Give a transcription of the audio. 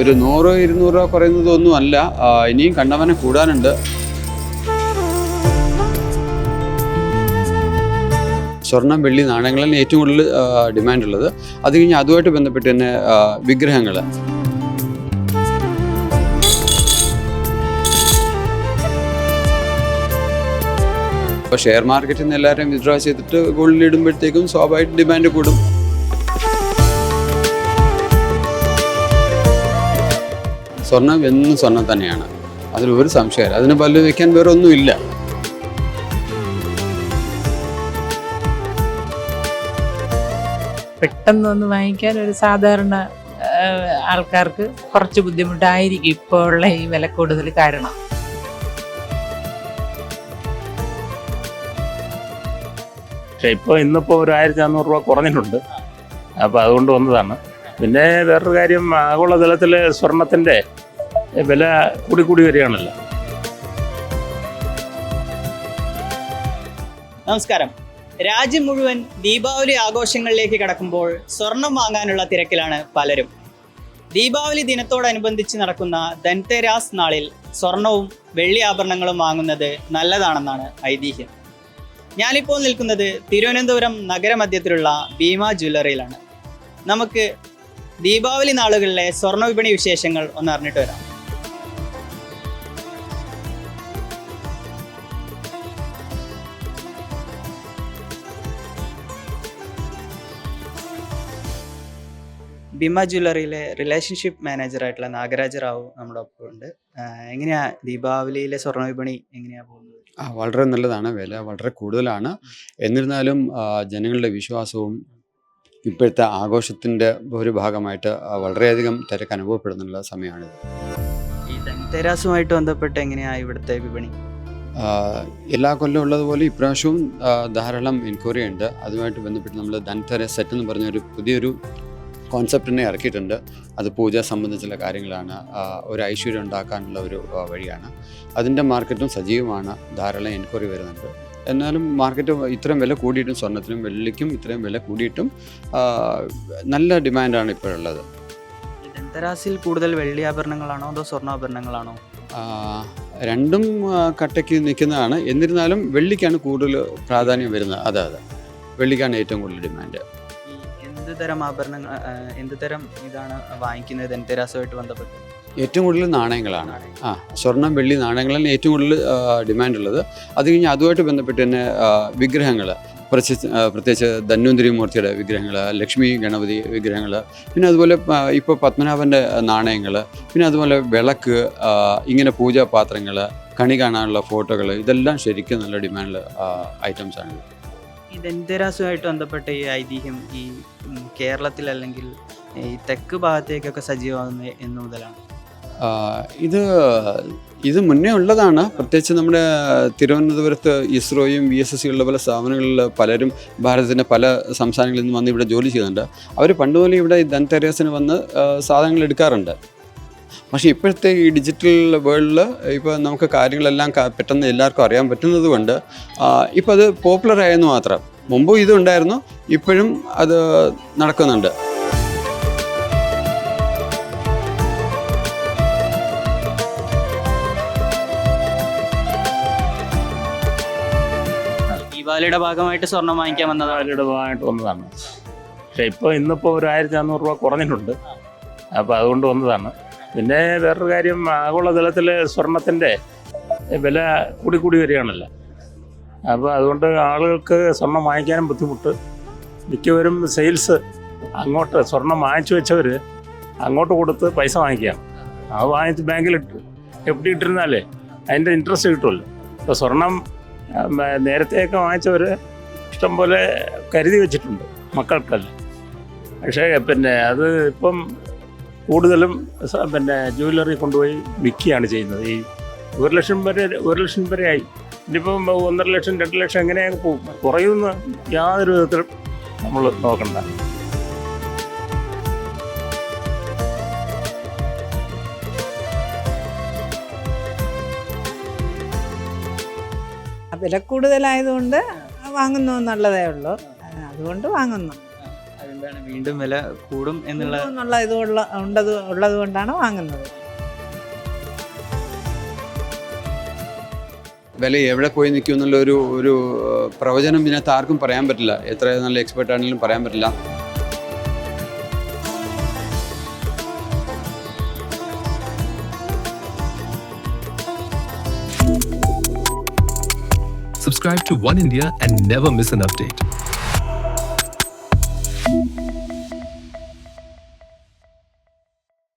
ഒരു നൂറ് ഇരുന്നൂറ് രൂപ കുറയുന്നതൊന്നും അല്ല. ഇനിയും കണ്ടവനെ കൂടാനുണ്ട്. സ്വർണം വെള്ളി നാണയങ്ങളാണ് ഏറ്റവും കൂടുതൽ ഡിമാൻഡ് ഉള്ളത് അത് കഴിഞ്ഞ് അതുമായിട്ട് ബന്ധപ്പെട്ട് തന്നെ വിഗ്രഹങ്ങൾ ഇപ്പോൾ ഷെയർ മാർക്കറ്റിൽ നിന്ന് എല്ലാവരും വിഡ്രോ ചെയ്തിട്ട് ഗോൾഡിൽ ഇടുമ്പോഴത്തേക്കും സ്വാഭാവിക ഡിമാൻഡ് കൂടും. സ്വർണം എന്നും സ്വർണം തന്നെയാണ്. അതിൽ ഒരു സംശയമില്ല അതിന് പല്ല് വയ്ക്കാൻ വേറെ ഒന്നുമില്ല. പെട്ടെന്ന് ഒന്ന് വാങ്ങിക്കാൻ ഒരു സാധാരണ ആൾക്കാർക്ക് കുറച്ച് ബുദ്ധിമുട്ടായിരിക്കും ഇപ്പോൾ ഉള്ള ഈ വില കൂടുതൽ കാരണം. പക്ഷെ ഇപ്പോൾ ഇന്നിപ്പോൾ ഒരു ആയിരത്തി അഞ്ഞൂറ് രൂപ കുറഞ്ഞിട്ടുണ്ട്. അപ്പോൾ അതുകൊണ്ട് വന്നതാണ്. പിന്നെ വേറൊരു കാര്യം ആഗോളതലത്തിൽ സ്വർണത്തിന്റെ വില കൂടി കൂടി വരികയാണല്ലോ. നമസ്കാരം. രാജ്യം മുഴുവൻ ദീപാവലി ആഘോഷങ്ങളിലേക്ക് കടക്കുമ്പോൾ സ്വർണം വാങ്ങാനുള്ള തിരക്കിലാണ് പലരും. ദീപാവലി ദിനത്തോടനുബന്ധിച്ച് നടക്കുന്ന ധൻതേരാസ് നാളിൽ സ്വർണവും വെള്ളി ആഭരണങ്ങളും വാങ്ങുന്നത് നല്ലതാണെന്നാണ് ഐതിഹ്യം. ഞാനിപ്പോൾ നിൽക്കുന്നത് തിരുവനന്തപുരം നഗരമധ്യത്തിലുള്ള ഭീമ ജ്വല്ലറിയിലാണ്. നമുക്ക് ദീപാവലി നാളുകളിലെ സ്വർണ വിപണി വിശേഷങ്ങൾ ഒന്ന് അറിഞ്ഞിട്ട് വരാം. ഭീമ ജ്വല്ലറിയിലെ റിലേഷൻഷിപ്പ് മാനേജർ ആയിട്ടുള്ള നാഗരാജ റാവു നമ്മുടെ ഒപ്പം ഉണ്ട് എങ്ങനെയാ ദീപാവലിയിലെ സ്വർണ വിപണി എങ്ങനെയാ പോകുന്നത്? ആ, വളരെ നല്ലതാണ്. വില വളരെ കൂടുതലാണ്. എന്നിരുന്നാലും ജനങ്ങളുടെ വിശ്വാസവും ഇപ്പോഴത്തെ ആഘോഷത്തിന്റെ ഒരു ഭാഗമായിട്ട് വളരെയധികം തിരക്ക് അനുഭവപ്പെടുന്നുള്ള സമയമാണിത്. ഈ ധൻതേരാസുമായിട്ട് ബന്ധപ്പെട്ട് എങ്ങനെയാ ഇവിടുത്തെ വിപണി? എല്ലാ കൊല്ലം ഉള്ളതുപോലെ ഇപ്രാവശ്യവും ധാരാളം എൻക്വയറി ഉണ്ട്. അതുമായിട്ട് ബന്ധപ്പെട്ട് നമ്മൾ ധൻതര സെറ്റ് എന്ന് പറഞ്ഞ പറഞ്ഞൊരു പുതിയൊരു കോൺസെപ്റ്റിനെ ഇറക്കിയിട്ടുണ്ട്. അത് പൂജ സംബന്ധിച്ചുള്ള കാര്യങ്ങളാണ് ഒരു ഐശ്വര്യം ഉണ്ടാക്കാനുള്ള ഒരു വഴിയാണ്. അതിന്റെ മാർക്കറ്റും സജീവമാണ്. ധാരാളം എൻക്വയറി വരുന്നുണ്ട്. എന്നാലും മാർക്കറ്റ് ഇത്രയും വില കൂടിയിട്ടും സ്വർണത്തിനും വെള്ളിക്കും ഇത്രയും വില കൂടിയിട്ടും നല്ല ഡിമാൻഡാണ് ഇപ്പോഴുള്ളത്. ധൻതരാസിൽ കൂടുതൽ വെള്ളി ആഭരണങ്ങളാണോ അതോ സ്വർണാഭരണങ്ങളാണോ രണ്ടും കട്ടയ്ക്ക് നിൽക്കുന്നതാണ്. എന്നിരുന്നാലും വെള്ളിക്കാണ് കൂടുതൽ പ്രാധാന്യം വരുന്നത്. അതെ അതെ. വെള്ളിക്കാണ് ഏറ്റവും കൂടുതൽ ഡിമാൻഡ് എന്ത് തരം ആഭരണങ്ങൾ എന്ത് തരം ഇതാണ് വാങ്ങിക്കുന്നത് ധനത്തെരാസുമായിട്ട് ബന്ധപ്പെട്ട്? ഏറ്റവും കൂടുതൽ നാണയങ്ങളാണ്. ആ സ്വർണം വെള്ളി നാണയങ്ങളാണ് ഏറ്റവും കൂടുതൽ ഡിമാൻഡ് ഉള്ളത് അത് കഴിഞ്ഞ് അതുമായിട്ട് ബന്ധപ്പെട്ട് തന്നെ വിഗ്രഹങ്ങൾ പ്രത്യേകിച്ച് പ്രത്യേകിച്ച് ധന്വന്തിരി മൂർത്തിയുടെ വിഗ്രഹങ്ങൾ ലക്ഷ്മി ഗണപതി വിഗ്രഹങ്ങൾ പിന്നെ അതുപോലെ ഇപ്പോൾ പത്മനാഭന്റെ നാണയങ്ങൾ പിന്നെ അതുപോലെ വിളക്ക് ഇങ്ങനെ പൂജാപാത്രങ്ങൾ കണി കാണാനുള്ള ഫോട്ടോകൾ ഇതെല്ലാം ശരിക്കും നല്ല ഡിമാൻഡ് ആണ് ഈ ധൻതേരാസുമായിട്ട് ബന്ധപ്പെട്ട ഈ ഐതിഹ്യം ഈ കേരളത്തിൽ അല്ലെങ്കിൽ ഈ തെക്ക് ഭാഗത്തേക്കൊക്കെ സജീവമാകുന്നത് എന്ന് മുതലാണ്? ഇത് ഇത് മുന്നേ ഉള്ളതാണ്. പ്രത്യേകിച്ച് നമ്മുടെ തിരുവനന്തപുരത്ത് ഇസ്രോയും വി എസ് എസ് സിയുള്ള പല സ്ഥാപനങ്ങളിൽ പലരും ഭാരതത്തിന്റെ പല സംസ്ഥാനങ്ങളിൽ നിന്ന് വന്ന് ഇവിടെ ജോലി ചെയ്യുന്നുണ്ട്. അവർ പണ്ട് മുതലേ ഇവിടെ ധൻതെരേസിന് വന്ന് സാധനങ്ങൾ എടുക്കാറുണ്ട്. പക്ഷേ ഇപ്പോഴത്തെ ഈ ഡിജിറ്റൽ വേൾഡിൽ ഇപ്പോൾ നമുക്ക് കാര്യങ്ങളെല്ലാം പെട്ടെന്ന് എല്ലാവർക്കും അറിയാൻ പറ്റുന്നത് കൊണ്ട് ഇപ്പോൾ അത് പോപ്പുലർ ആയെന്ന് മാത്രം. മുമ്പും ഇതുണ്ടായിരുന്നു ഇപ്പോഴും അത് നടക്കുന്നുണ്ട്. ദീപാവലിയുടെ ഭാഗമായിട്ട് സ്വർണം വാങ്ങിക്കാൻ വന്നതാണ് ദീപാവലിയുടെ ഭാഗമായിട്ട് വന്നതാണ്? പക്ഷെ ഇപ്പോൾ ഇന്നിപ്പോൾ ഒരു ആയിരത്തി അഞ്ഞൂറ് രൂപ കുറഞ്ഞിട്ടുണ്ട്. അപ്പോൾ അതുകൊണ്ട് വന്നതാണ്. പിന്നെ വേറൊരു കാര്യം ആഗോളതലത്തിൽ സ്വർണത്തിന്റെ വില കൂടി കൂടി വരികയാണല്ലോ. അപ്പോൾ അതുകൊണ്ട് ആളുകൾക്ക് സ്വർണം വാങ്ങിക്കാനും ബുദ്ധിമുട്ട്. മിക്കവരും സെയിൽസ് അങ്ങോട്ട് സ്വർണം വാങ്ങിച്ചു വെച്ചവർ അങ്ങോട്ട് കൊടുത്ത് പൈസ വാങ്ങിക്കാം അത് വാങ്ങിച്ച് ബാങ്കിലിട്ട് എഫ് ഡി ഇട്ടിരുന്നാലേ അതിന്റെ ഇൻട്രസ്റ്റ് കിട്ടുമല്ലോ ഇപ്പോൾ സ്വർണം നേരത്തെയൊക്കെ വാങ്ങിച്ചവർ ഇഷ്ടംപോലെ കരുതി വെച്ചിട്ടുണ്ട് മക്കൾക്കല്ല. പക്ഷേ പിന്നെ അത് ഇപ്പം കൂടുതലും പിന്നെ ജ്വല്ലറി കൊണ്ടുപോയി വിൽക്കുകയാണ് ചെയ്യുന്നത്. ഈ ഒരു ലക്ഷം വരെ ഒരു ലക്ഷം വരെ ആയി. ഇനിയിപ്പം ഒന്നര ലക്ഷം രണ്ട് ലക്ഷം എങ്ങനെയാണ് പോകും? കുറയുമെന്ന് യാതൊരു വിധത്തിലും നമ്മൾ നോക്കണ്ട. വില കൂടുതലായതുകൊണ്ട് വാങ്ങുന്നു എന്നുള്ളതേ ഉള്ളൂ. അതുകൊണ്ട് വാങ്ങുന്നു. എന്താണ് വീണ്ടും വില കൂടും എന്നുള്ള എന്നുള്ള ഇത് ഉള്ള ഉണ്ടത് ഉള്ളത് കൊണ്ടാണ് വാങ്ങുന്നത്. വില എവിടെ പോയി നിൽക്കും എന്നുള്ള ഒരു ഒരു പ്രവചനം ഇതിനകത്ത് ആർക്കും പറയാൻ പറ്റില്ല. എത്ര നല്ല എക്സ്പെർട്ട് ആണെങ്കിലും പറയാൻ പറ്റില്ല. Subscribe to One India and never miss an update.